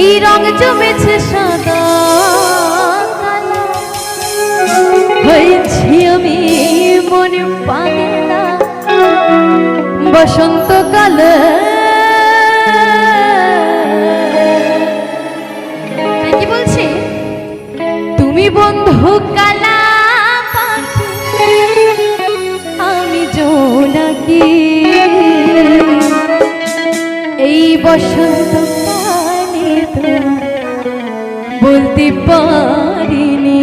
এই রং জমেছে সাদা হয়েছি আমি মনে পাগলা। বসন্তকালে। কি বলছি? তুমি বন্ধু কালা আমি জোনাকি। এই বসন্ত বলতে পারিনি।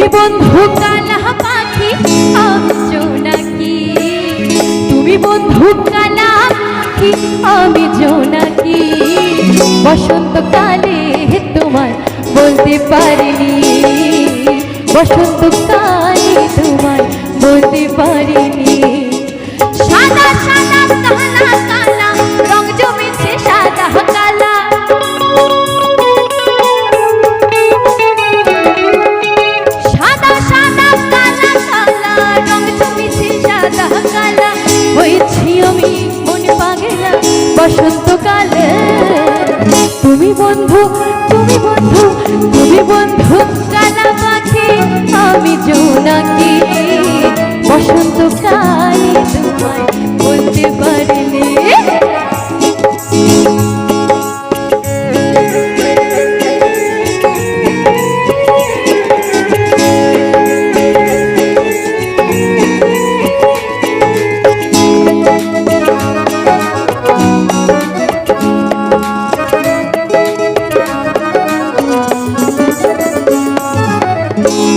তুমি বন্ধু কালা পাখি আমি জোনাকি তুমি বন্ধু কালা পাখি আমি জোনাকি বসন্তকালে তোমার বলতে পারিনি। বসন্তকালে তোমার বলতে পারিনি। সাদা সাদা কালা বসন্তকালে তুমি বন্ধু তুমি বন্ধু তুমি বন্ধু।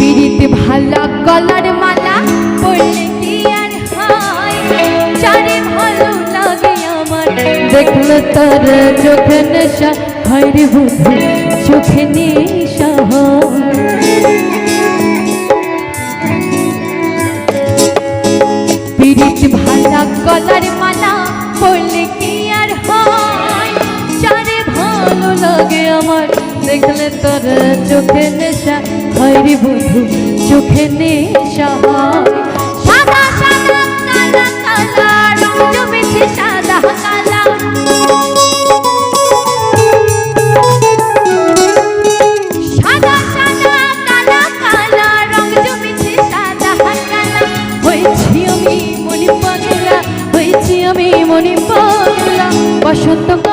পিড়িতে ভালা গলার মালা পড়লে কি আর হয়? চারে ভালো লাগে আমার। দেখল তার চোখে নেশা, হয় রে বুধু চোখে নেশা পিড়িত ভালা গলার মালা পড়লে কি আর হয়? চারে ভালো লাগে আমার। দেখলে তোর চোখে নেশা হয় রে বন্ধু চোখে নেশা হয়। সাদা সাদা কালা কালা রং জমেছে সাদা কালা। সাদা সাদা কালা কালা রং জমেছে সাদা কালা। হয়েছি আমি মনি পাগলা হয়েছি আমি মনি পাগলা বসন্তকালে